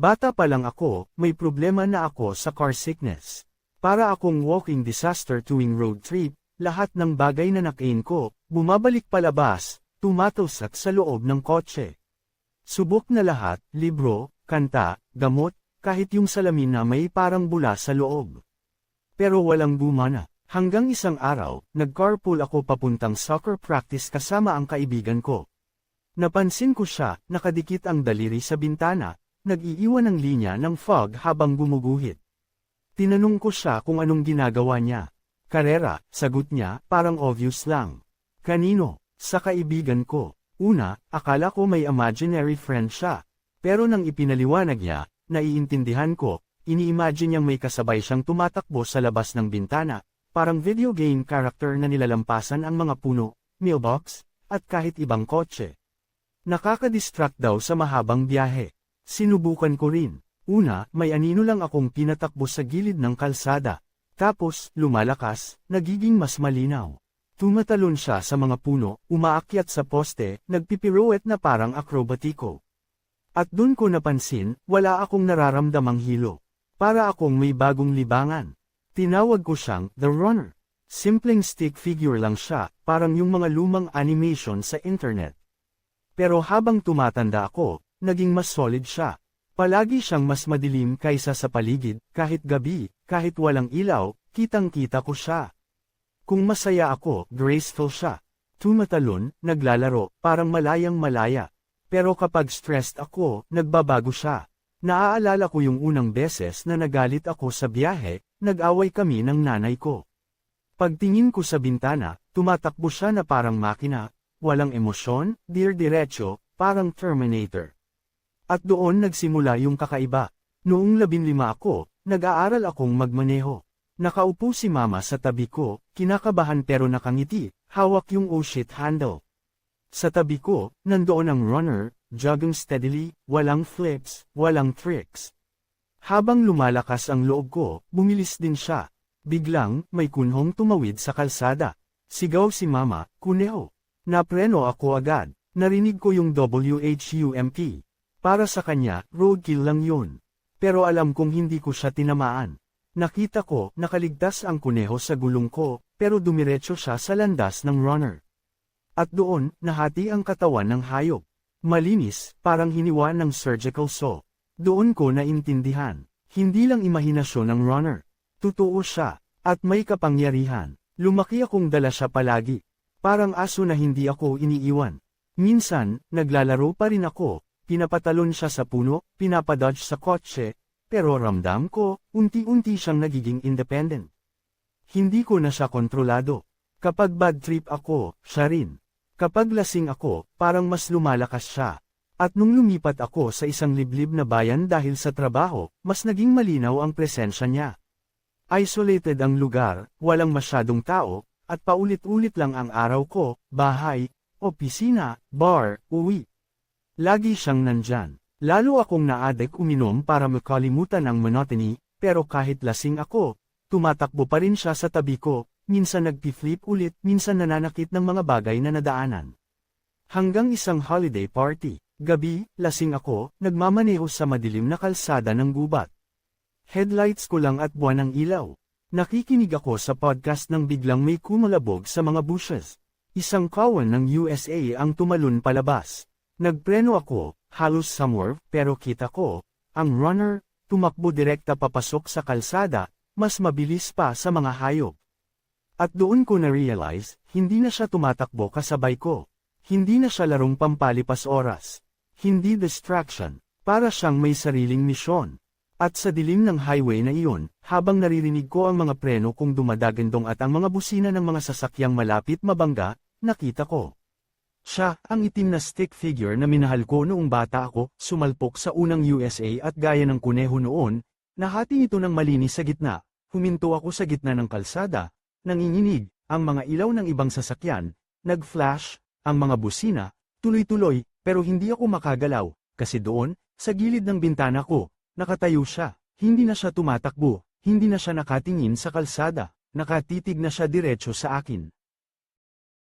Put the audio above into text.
Bata pa lang ako, may problema na ako sa car sickness. Para akong walking disaster tuwing road trip, lahat ng bagay na nakain ko, bumabalik palabas, tumatalsak sa loob ng kotse. Subok na lahat, libro, kanta, gamot, kahit yung salamin na may parang bula sa loob. Pero walang gumana. Hanggang isang araw, nag-carpool ako papuntang soccer practice kasama ang kaibigan ko. Napansin ko siya, nakadikit ang daliri sa bintana, nag-iiwan ng linya ng fog habang gumuguhit. Tinanong ko siya kung anong ginagawa niya. Karera, sagot niya, parang obvious lang. Kanino? Sa kaibigan ko. Una, akala ko may imaginary friend siya. Pero nang ipinaliwanag niya, naiintindihan ko, ini-imagine niyang may kasabay siyang tumatakbo sa labas ng bintana, parang video game character na nilalampasan ang mga puno, mailbox, at kahit ibang kotse. Nakakadistract daw sa mahabang biyahe. Sinubukan ko rin. Una, may anino lang akong pinatakbo sa gilid ng kalsada. Tapos, lumalakas, nagiging mas malinaw. Tumatalon siya sa mga puno, umaakyat sa poste, nagpipiruet na parang akrobatiko. At dun ko napansin, wala akong nararamdamang hilo. Para akong may bagong libangan. Tinawag ko siyang The Runner. Simpleng stick figure lang siya, parang yung mga lumang animation sa internet. Pero habang tumatanda ako, naging mas solid siya. Palagi siyang mas madilim kaysa sa paligid, kahit gabi, kahit walang ilaw, kitang-kita ko siya. Kung masaya ako, graceful siya. Tumatalon, naglalaro, parang malayang malaya. Pero kapag stressed ako, nagbabago siya. Naaalala ko yung unang beses na nagalit ako sa biyahe, nag-away kami ng nanay ko. Pagtingin ko sa bintana, tumatakbo siya na parang makina, walang emosyon, dir diretso, parang Terminator. At doon nagsimula yung kakaiba. Noong labinlima ako, nag-aaral akong magmaneho. Nakaupo si mama sa tabi ko, kinakabahan pero nakangiti, hawak yung oh shit handle. Sa tabi ko, nandoon ang runner, jogging steadily, walang flips, walang tricks. Habang lumalakas ang loob ko, bumilis din siya. Biglang, may kunhong tumawid sa kalsada. Sigaw si mama, kuneho. Napreno ako agad. Narinig ko yung WHUMP. Para sa kanya, roadkill lang yun. Pero alam kong hindi ko siya tinamaan. Nakita ko, nakaligtas ang kuneho sa gulong ko, pero dumiretso siya sa landas ng runner. At doon, nahati ang katawan ng hayop. Malinis, parang hiniwa ng surgical saw. Doon ko naintindihan. Hindi lang imahinasyon ng runner. Totoo siya, at may kapangyarihan. Lumaki akong dala siya palagi. Parang aso na hindi ako iniiwan. Minsan, naglalaro pa rin ako, pinapatalon siya sa puno, pinapadodge sa kotse, pero ramdam ko, unti-unti siyang nagiging independent. Hindi ko na siya kontrolado. Kapag bad trip ako, siya rin. Kapag lasing ako, parang mas lumalakas siya. At nung lumipat ako sa isang liblib na bayan dahil sa trabaho, mas naging malinaw ang presensya niya. Isolated ang lugar, walang masyadong tao, at paulit-ulit lang ang araw ko, bahay, opisina, bar, uwi. Lagi siyang nandyan. Lalo akong naadek uminom para makalimutan ang monotony, pero kahit lasing ako, tumatakbo pa rin siya sa tabi ko, minsan nagpi-flip ulit, minsan nananakit ng mga bagay na nadaanan. Hanggang isang holiday party, gabi, lasing ako, nagmamaneho sa madilim na kalsada ng gubat. Headlights ko lang at buwan ng ilaw. Nakikinig ako sa podcast nang biglang may kumalabog sa mga bushes. Isang kawan ng USA ang tumalon palabas. Nagpreno ako, halos somewhere, pero kita ko, ang runner, tumakbo direkta papasok sa kalsada, mas mabilis pa sa mga hayop. At doon ko na-realize, hindi na siya tumatakbo kasabay ko. Hindi na siya larong pampalipas oras. Hindi distraction, para siyang may sariling misyon. At sa dilim ng highway na iyon, habang naririnig ko ang mga preno kong dumadagandong at ang mga busina ng mga sasakyang malapit mabangga, nakita ko. Siya, ang itim na stick figure na minahal ko noong bata ako, sumalpok sa unang USA at gaya ng kuneho noon, nahati ito ng malinis sa gitna, huminto ako sa gitna ng kalsada, nanginginig, ang mga ilaw ng ibang sasakyan, nag-flash, ang mga busina, tuloy-tuloy, pero hindi ako makagalaw, kasi doon, sa gilid ng bintana ko, nakatayo siya, hindi na siya tumatakbo, hindi na siya nakatingin sa kalsada, nakatitig na siya diretso sa akin.